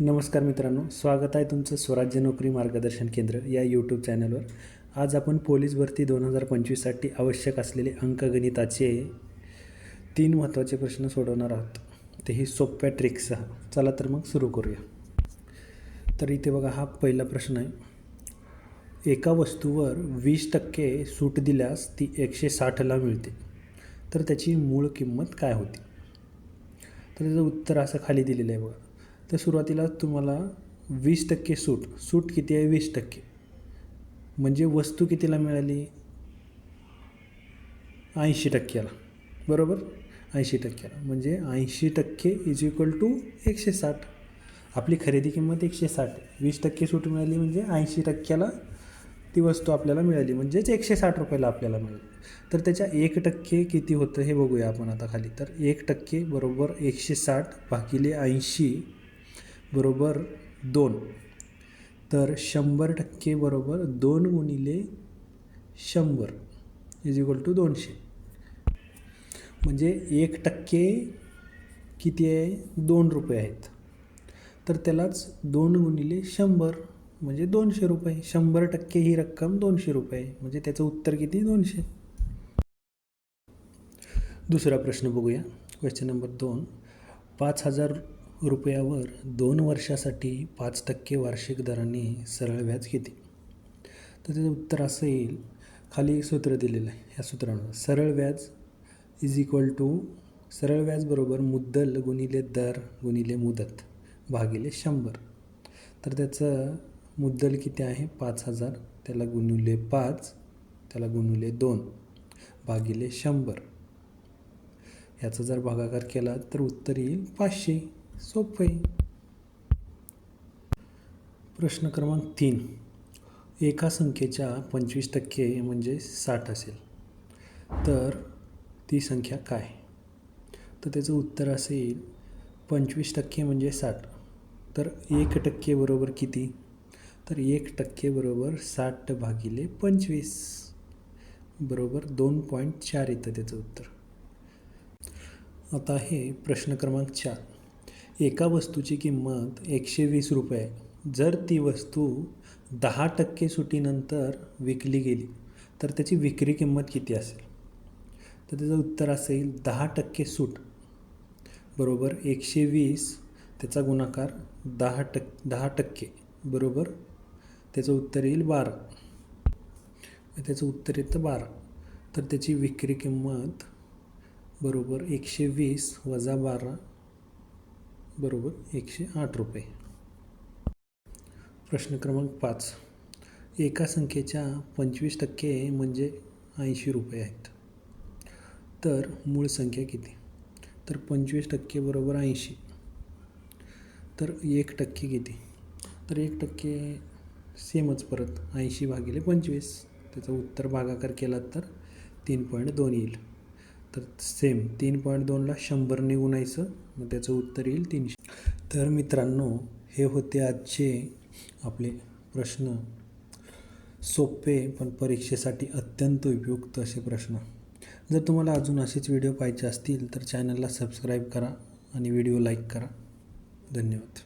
नमस्कार मित्रांनो स्वागत आहे तुमचं स्वराज्य नोकरी मार्गदर्शन केंद्र या यूट्यूब चॅनलवर. आज आपण पोलीस भरती दोन हजार पंचवीससाठी आवश्यक असलेले अंकगणिताचे तीन महत्त्वाचे प्रश्न सोडवणार आहोत. तेही सोप्या ट्रिक्ससह. चला तर मग सुरू करूया. तर इथे बघा हा पहिला प्रश्न आहे. एका वस्तूवर वीस टक्के सूट दिल्यास ती एकशे साठला मिळते. तर त्याची मूळ किंमत काय होती? तर त्याचं उत्तर असं खाली दिलेलं आहे बघा. तर सुरुवातीला तुम्हाला वीस टक्के सूट सूट किती आहे वीस टक्के. म्हणजे वस्तू कितीला मिळाली? ऐंशी टक्क्याला. बरोबर? ऐंशी टक्क्याला. म्हणजे ऐंशी टक्के इज इक्वल टू एकशे साठ. आपली खरेदी किंमत एकशे साठ वीस टक्के सूट मिळाली म्हणजे ऐंशी टक्क्याला ती वस्तू आपल्याला मिळाली. म्हणजेच एकशे साठ रुपयाला आपल्याला मिळाली. तर त्याच्या एक टक्के किती होतं हे बघूया आपण आता खाली. तर एक टक्के बरोबर एकशे साठ भागिले ऐंशी बरोबर दोन. तर शंभर टक्के बरोबर दोन गुणिले शंभर इज इक्वल टू दोनशे. म्हणजे एक टक्के किती आहे? दोन रुपये आहेत. तर त्यालाच दोन गुणिले शंभर म्हणजे दोनशे रुपये. शंभर टक्के ही रक्कम दोनशे रुपये म्हणजे त्याचं उत्तर किती? दोनशे. दुसरा प्रश्न बघूया. क्वेश्चन नंबर दोन. पाच हजार रुपयावर दोन वर्षासाठी पाच टक्के वार्षिक दराने सरळ व्याज किती तर त्याचं उत्तर असं येईल. खाली एक सूत्र दिलेलं आहे ह्या सूत्रानं. सरळ व्याज इज इक्वल टू सरळ व्याज बरोबर मुद्दल गुणिले दर गुणिले मुदत भागिले शंभर. तर त्याचं मुद्दल किती आहे? पाच हजार. त्याला गुणिले पाच त्याला गुणिले दोन भागिले शंभर. याचा जर भागाकार केला तर उत्तर येईल पाचशे. सोपं आहे. प्रश्न क्रमांक तीन. एका संख्येच्या पंचवीस टक्के म्हणजे साठ असेल. तर ती संख्या काय? तर त्याचं उत्तर असेल पंचवीस टक्के म्हणजे साठ. तर एक टक्के बरोबर किती? तर एक टक्के बरोबर साठ भागिले पंचवीस. बरोबर दोन पॉईंट चार येतं त्याचं उत्तर. आता हे प्रश्न क्रमांक चार. एका वस्तूची किंमत एकशे वीस रुपये. आहे जर ती वस्तू दहा टक्के सुटीनंतर विकली गेली तर त्याची विक्री किंमत किती असेल? तर त्याचं उत्तर असेल दहा टक्के सूट. बरोबर एकशे वीस त्याचा गुणाकार दहा टक दहा टक्के. बरोबर? त्याचं उत्तर येईल बारा. त्याचं उत्तर येतं बारा. तर त्याची विक्री किंमत बरोबर एकशे वीस वजा बारा बरोबर एकशे आठ रुपये. प्रश्न क्रमांक पाच. एका संख्येच्या पंचवीस टक्के म्हणजे ऐंशी रुपये आहेत. तर मूळ संख्या किती? तर पंचवीस टक्के बरोबर ऐंशी. तर एक टक्के किती? तर एक टक्के सेमच परत ऐंशी भागिले पंचवीस. त्याचा उत्तर भागाकार केला तर तीन पॉईंट दोन येईल. तर सेम तीन पॉईंट दोनला शंभरने गुणायचं मग त्याचं उत्तर येईल तीनशे. तर मित्रांनो हे होते आजचे आपले प्रश्न. सोपे पण परीक्षेसाठी अत्यंत उपयुक्त असे प्रश्न. जर तुम्हाला अजून असेच व्हिडिओ पाहिजे असतील तर चॅनलला सबस्क्राईब करा आणि व्हिडिओ लाईक करा. धन्यवाद.